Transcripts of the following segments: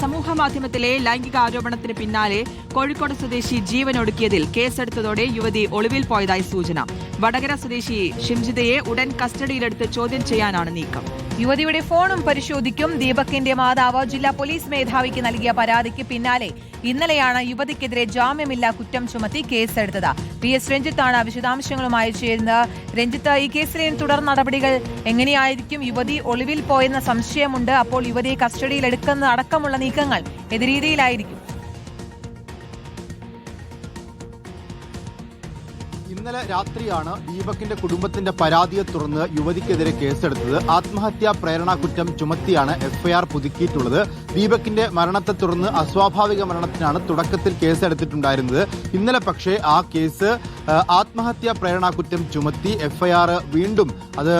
സമൂഹ മാധ്യമത്തിലെ ലൈംഗിക ആരോപണത്തിന് പിന്നാലെ കോഴിക്കോട് സ്വദേശി ജീവനൊടുക്കിയതിൽ കേസെടുത്തതോടെ യുവതി ഒളിവിൽ പോയതായി സൂചന. വടകര സ്വദേശി ഷിംജിതയെ ഉടൻ കസ്റ്റഡിയിലെടുത്ത് ചോദ്യം ചെയ്യാനാണ് നീക്കം. യുവതിയുടെ ഫോണും പരിശോധിക്കും. ദീപക്കിന്റെ മാതാവ് ജില്ലാ പോലീസ് മേധാവിക്ക് നൽകിയ പരാതിക്ക് പിന്നാലെ ഇന്നലെയാണ് യുവതിക്കെതിരെ ജാമ്യമില്ലാ കുറ്റം ചുമത്തി കേസെടുത്തത്. പി എസ് രഞ്ജിത്താണ് വിശദാംശങ്ങളുമായി ചേരുന്നത്. രഞ്ജിത്ത് ഈ കേസിലെ തുടർ നടപടികൾ എങ്ങനെയായിരിക്കും? യുവതി ഒളിവിൽ പോയെന്ന സംശയമുണ്ട്. അപ്പോൾ യുവതിയെ കസ്റ്റഡിയിൽ എടുക്കുന്ന അടക്കമുള്ള നീക്കങ്ങൾ ഏത് രീതിയിലായിരിക്കും? ഇന്നലെ രാത്രിയാണ് ദീപകിന്റെ കുടുംബത്തിന്റെ പരാതിയെ തുടർന്ന് യുവതിക്കെതിരെ കേസെടുത്തത്. ആത്മഹത്യാ പ്രേരണ കുറ്റം ചുമത്തിയാണ് എഫ്ഐആർ പുതുക്കിയിട്ടുള്ളത്. ദീപകിന്റെ മരണത്തെ തുടർന്ന് അസ്വാഭാവിക മരണത്തിനാണ് തുടക്കത്തിൽ കേസെടുത്തിട്ടുണ്ടായിരുന്നത്. ഇന്നലെ പക്ഷേ ആ കേസ് ആത്മഹത്യാ പ്രേരണ കുറ്റം ചുമത്തി എഫ്ഐആർ വീണ്ടും അത്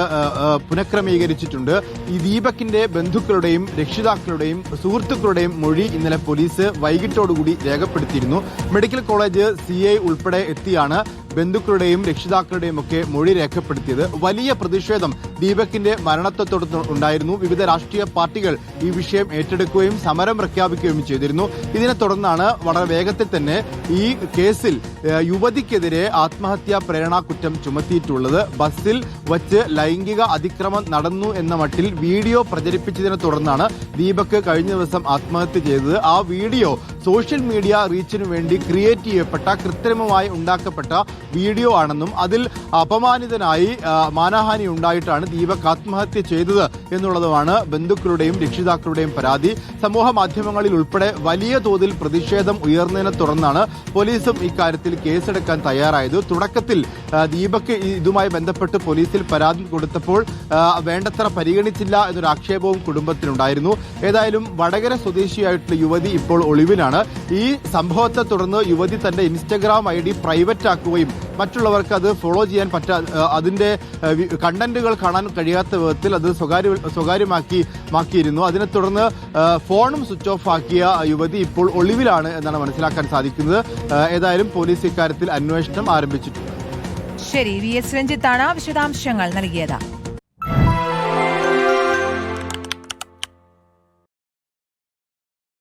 പുനഃക്രമീകരിച്ചിട്ടുണ്ട്. ഈ ദീപകിന്റെ ബന്ധുക്കളുടെയും രക്ഷിതാക്കളുടെയും സുഹൃത്തുക്കളുടെയും മൊഴി ഇന്നലെ പോലീസ് വൈകിട്ടോടുകൂടി രേഖപ്പെടുത്തിയിരുന്നു. മെഡിക്കൽ കോളേജ് സി ഉൾപ്പെടെ എത്തിയാണ്. ബന്ധുക്കളുടെയും രക്ഷിതാക്കളുടെയും ഒക്കെ മൊഴി രേഖപ്പെടുത്തിയത് വലിയ പ്രതിഷേധം ദീപകിന്റെ മരണത്തെ തുടർന്ന് ഉണ്ടായിരുന്നു. വിവിധ രാഷ്ട്രീയ പാർട്ടികൾ ഈ വിഷയം ഏറ്റെടുക്കുകയും സമരം പ്രഖ്യാപിക്കുകയും ചെയ്തിരുന്നു. ഇതിനെ തുടർന്നാണ് വളരെ വേഗത്തിൽ തന്നെ ഈ കേസിൽ യുവതിക്കെതിരെ ആത്മഹത്യാ പ്രേരണാ കുറ്റം ചുമത്തിയിട്ടുള്ളത്. ബസ്സിൽ വച്ച് ലൈംഗിക അതിക്രമം നടന്നു എന്ന മട്ടിൽ വീഡിയോ പ്രചരിപ്പിച്ചതിനെ തുടർന്നാണ് ദീപക് കഴിഞ്ഞ ദിവസം ആത്മഹത്യ ചെയ്തത്. ആ വീഡിയോ സോഷ്യൽ മീഡിയ റീച്ചിനു വേണ്ടി ക്രിയേറ്റ് ചെയ്യപ്പെട്ട കൃത്രിമമായി ഉണ്ടാക്കപ്പെട്ട വീഡിയോ ആണെന്നും അതിൽ അപമാനിതനായി മാനഹാനി ഉണ്ടായിട്ടാണ് ദീപക് ആത്മഹത്യ ചെയ്തത് എന്നുള്ളതുമാണ് ബന്ധുക്കളുടെയും രക്ഷിതാക്കളുടെയും പരാതി. സമൂഹ മാധ്യമങ്ങളിൽ ഉൾപ്പെടെ വലിയ തോതിൽ പ്രതിഷേധം ഉയർന്നതിനെ തുടർന്നാണ് പോലീസും ഇക്കാര്യത്തിൽ കേസെടുക്കാൻ തയ്യാറായത്. തുടക്കത്തിൽ ദീപക് ഇതുമായി ബന്ധപ്പെട്ട് പോലീസിൽ പരാതി കൊടുത്തപ്പോൾ വേണ്ടത്ര പരിഗണിച്ചില്ല എന്നൊരു ആക്ഷേപവും കുടുംബത്തിനുണ്ടായിരുന്നു. ഏതായാലും വടകര സ്വദേശിയായിട്ടുള്ള യുവതി ഇപ്പോൾ ഒളിവിലാണ്. ഈ സംഭവത്തെ തുടർന്ന് യുവതി തന്റെ ഇൻസ്റ്റഗ്രാം ഐ ഡി പ്രൈവറ്റ് ആക്കുകയും മറ്റുള്ളവർക്ക് അത് ഫോളോ ചെയ്യാൻ പറ്റാ അതിന്റെ കണ്ടന്റുകൾ കാണാൻ കഴിയാത്ത വിധത്തിൽ അത് സ്വകാര്യ സ്വകാര്യമാക്കി മാക്കിയിരുന്നു. അതിനെ തുടർന്ന് ഫോണും സ്വിച്ച് ഓഫ് ആക്കിയ യുവതി ഇപ്പോൾ ഒളിവിലാണ് എന്നാണ് മനസ്സിലാക്കാൻ സാധിക്കുന്നത്. ഏതായാലും പോലീസ് ഇക്കാര്യത്തിൽ അന്വേഷണം ആരംഭിച്ചിട്ടുണ്ട്. ശരി വി എസ് രഞ്ജിത്താണ് വിശദാംശങ്ങൾ നൽകിയത്.